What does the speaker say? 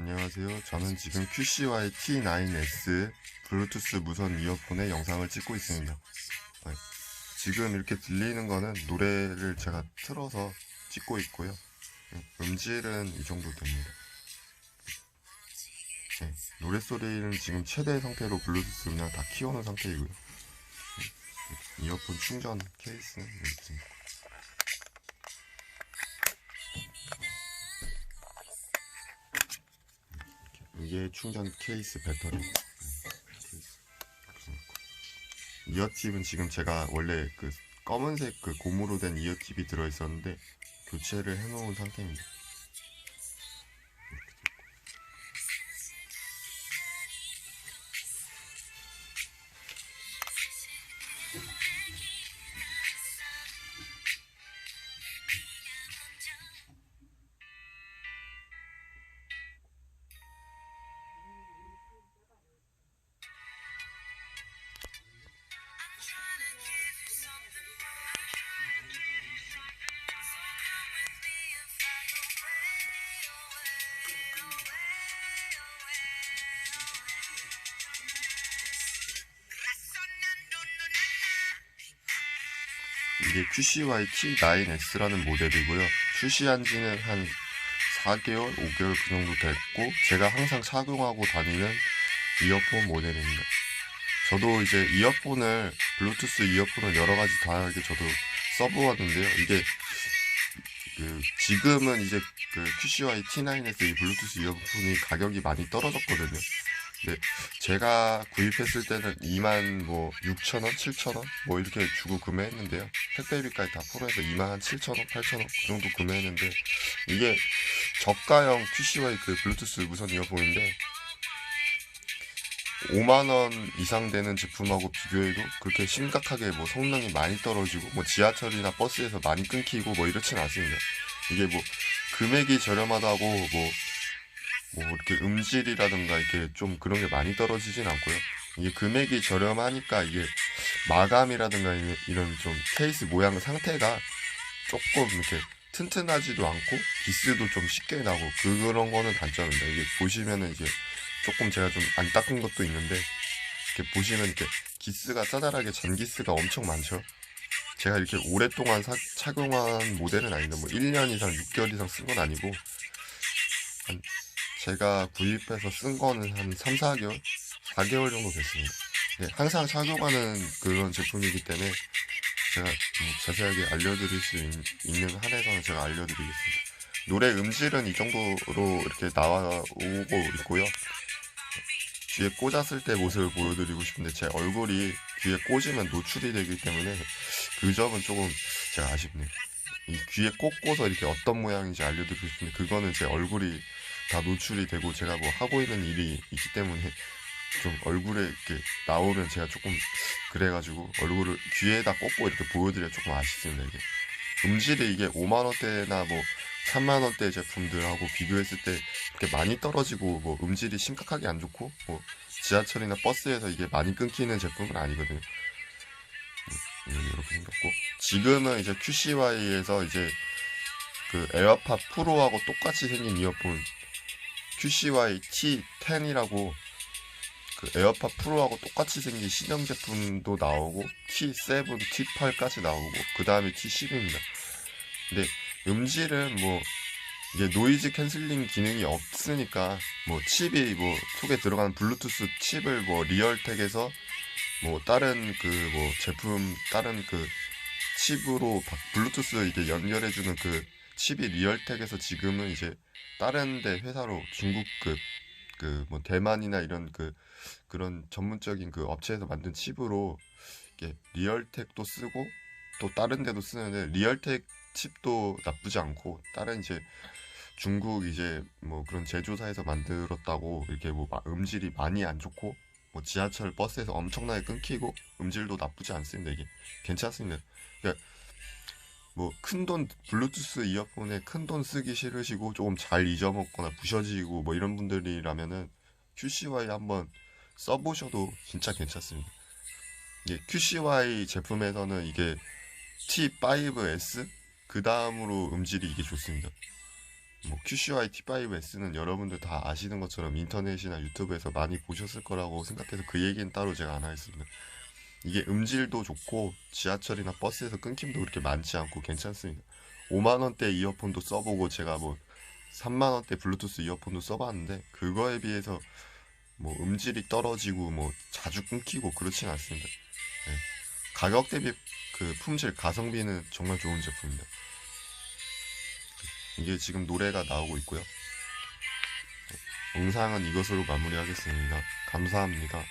안녕하세요. 저는 지금 QCY T9S 블루투스 무선 이어폰의 영상을 찍고 있습니다. 네, 지금 이렇게 들리는 거는 노래를 제가 틀어서 찍고 있고요. 네, 음질은 이 정도 됩니다. 네, 노래 소리는 지금 최대 상태로 블루투스 그냥 다 키워놓은 상태이고요. 네, 이어폰 충전 케이스는 있 이게 충전 케이스 배터리 놓고. 이어팁은 지금 제가 원래 그 검은색 그 고무로 된 이어팁이 들어있었는데 교체를 해놓은 상태입니다. 이게 QCY T9S라는 모델이고요. 출시한 지는 한 4개월, 5개월 그 정도 됐고, 제가 항상 착용하고 다니는 이어폰 모델입니다. 저도 이제 이어폰을, 블루투스 이어폰을 여러 가지 다양하게 저도 써보았는데요. 이게, 그, 지금은 이제 그 QCY T9S 이 블루투스 이어폰이 가격이 많이 떨어졌거든요. 근데 제가 구입했을 때는 2만 뭐 6천 원, 7천 원뭐 이렇게 주고 구매했는데요. 택배비까지 다 포함해서 2만 한 7천 원, 8천 원 그 정도 구매했는데 이게 저가형 QCY 그 블루투스 무선 이어폰인데 5만 원 이상 되는 제품하고 비교해도 그렇게 심각하게 뭐 성능이 많이 떨어지고 뭐 지하철이나 버스에서 많이 끊기고 뭐 이렇진 않습니다. 이게 뭐 금액이 저렴하다고 뭐 뭐 이렇게 음질이라든가 이렇게 좀 그런 게 많이 떨어지진 않고요. 이게 금액이 저렴하니까 이게 마감이라든가 이- 이런 좀 케이스 모양 상태가 조금 이렇게 튼튼하지도 않고 기스도 좀 쉽게 나고 그런 거는 단점입니다. 이게 보시면은 이제 조금 제가 좀 안 닦은 것도 있는데 이렇게 보시면 이렇게 기스가 짜잘하게 잔기스가 엄청 많죠. 제가 이렇게 오랫동안 사- 착용한 모델은 아닌데 뭐 1년 이상 6개월 이상 쓴 건 아니고 한 제가 구입해서 쓴 거는 한 3, 4개월? 4개월 정도 됐습니다. 네, 항상 착용하는 그런 제품이기 때문에 제가 뭐 자세하게 알려드릴 수 있, 있는 한에서는 제가 알려드리겠습니다. 노래 음질은 이 정도로 이렇게 나와오고 있고요. 귀에 꽂았을 때 모습을 보여드리고 싶은데 제 얼굴이 귀에 꽂으면 노출이 되기 때문에 그 점은 조금 제가 아쉽네요. 이 귀에 꽂고서 이렇게 어떤 모양인지 알려드리고 싶은데 그거는 제 얼굴이 다 노출이 되고 제가 뭐 하고 있는 일이 있기 때문에 좀 얼굴에 이렇게 나오면 제가 조금 그래가지고 얼굴을 귀에다 꽂고 이렇게 보여드리기가 조금 아쉽습니다 이게. 음질이 이게 5만 원대나 뭐 3만 원대 제품들하고 비교했을 때 이렇게 많이 떨어지고 뭐 음질이 심각하게 안 좋고 뭐 지하철이나 버스에서 이게 많이 끊기는 제품은 아니거든요. 음, 이렇게 생겼고. 지금은 이제 QCY에서 이제 그 에어팟 프로하고 똑같이 생긴 이어폰 QCY T10이라고 그 에어팟 프로하고 똑같이 생긴 신형 제품도 나오고 T7, T8까지 나오고 그 다음에 T10입니다. 근데 음질은 뭐 이게 노이즈 캔슬링 기능이 없으니까 뭐 칩이 뭐 속에 들어가는 블루투스 칩을 뭐 리얼텍에서 뭐 다른 그 뭐 제품 다른 그 칩으로 바- 블루투스 이게 연결해주는 그 칩이 리얼텍에서 지금은 이제 다른 데 회사로 중국급 그 뭐 대만이나 이런 그 그런 전문적인 그 업체에서 만든 칩으로 이게 리얼텍도 쓰고 또 다른 데도 쓰는데 리얼텍 칩도 나쁘지 않고 다른 이제 중국 이제 뭐 그런 제조사에서 만들었다고 이렇게 뭐 마- 음질이 많이 안 좋고 뭐 지하철 버스에서 엄청나게 끊기고 음질도 나쁘지 않습니다. 이게 괜찮습니다. 그러니까 뭐 큰 돈 블루투스 이어폰에 큰 돈 쓰기 싫으시고 조금 잘 잊어먹거나 부셔지고 뭐 이런 분들이라면은 QCY 한번 써보셔도 진짜 괜찮습니다. 이게 QCY 제품에서는 이게 T5S 그 다음으로 음질이 이게 좋습니다. 뭐 QCY T5S는 여러분들 다 아시는 것처럼 인터넷이나 유튜브에서 많이 보셨을 거라고 생각해서 그 얘기는 따로 제가 안 하겠습니다. 이게 음질도 좋고 지하철이나 버스에서 끊김도 그렇게 많지 않고 괜찮습니다. 5만 원대 이어폰도 써보고 제가 뭐 3만 원대 블루투스 이어폰도 써봤는데 그거에 비해서 뭐 음질이 떨어지고 뭐 자주 끊기고 그렇진 않습니다. 네. 가격 대비 그 품질 가성비는 정말 좋은 제품입니다. 이게 지금 노래가 나오고 있고요. 네. 영상은 이것으로 마무리하겠습니다. 감사합니다.